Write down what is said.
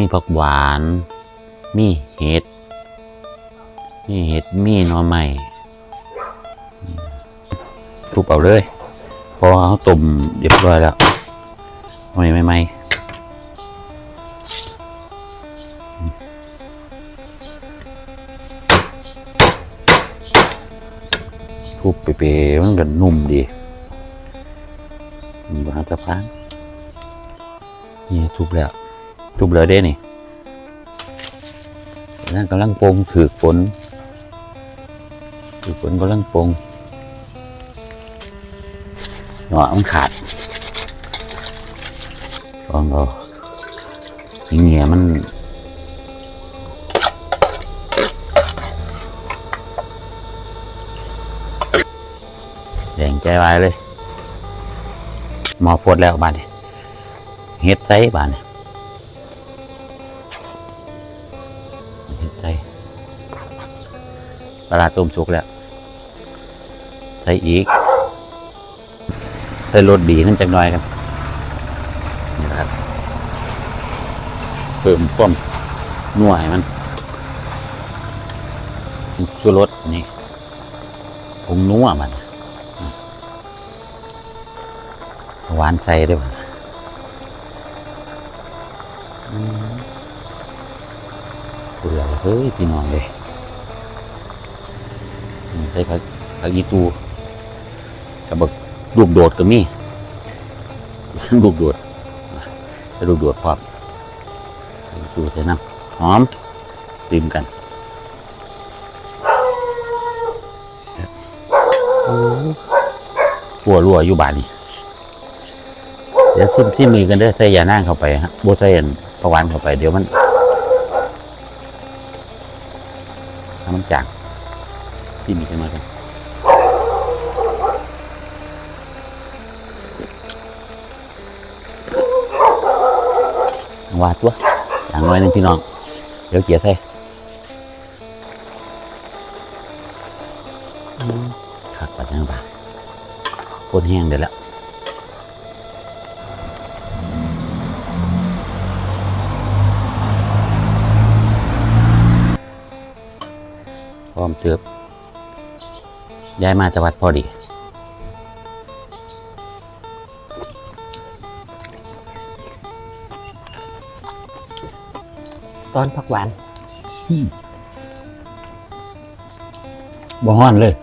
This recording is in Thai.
มีผักหวาน มีเห็ด มีเห็ด มีหน่อไม้ทุบเอาเลยเพอเขาต้มเรียบร้อยแล้วไม่ไม่ไม่ทุบไปเปๆมันก็นุ่มดีมีบางสะพานนี่ทุบแล้ว ทุบเลยเด้นี่นั่นกำลังปงถือฝนถือฝนกำลังปงหน่อมันขาดลองเอาเงียมันแดงใจวายเลย หมอฟดแล้วบานนี้เฮ็ดไซบานนี้เฮ็ด ไซปลาต้มสุกแล้ว ใส่อีกใส่รสดีนั่นจังหน่อยกันนี่นะครับเพิ่มป้อมนัวให้มันชูรสนี่ผงนัวมันหวานใส่ด้วย เปื่อยเฮ้ยพี่น้องเลยใส่ผักผักอีตูกับบักลูกโดดก็มีลูกโดดลูกโดดพร้อมใส่อีตูใส่น้ำหอมติมกันปัวรัวอยู่บ้านนี่เดี๋ยวซิมซิมมือกันเด้อใส่ยานั่งเข้าไปฮะโบใส่อันประวานเข้าไปเดี๋ยวมัน ถ้ามันจางซิมอีกขึ้นมากันวาดตัวอย่างน้อยนึงพี่น้อง เดี๋ยวเกียร์ใส่ขาดปัดยังบาโคตรแห้งเดี๋ยวแล้ว มเจือบย้ายมาจากวัดพอดี ตอนผักหวานบ่ฮ้อนเลย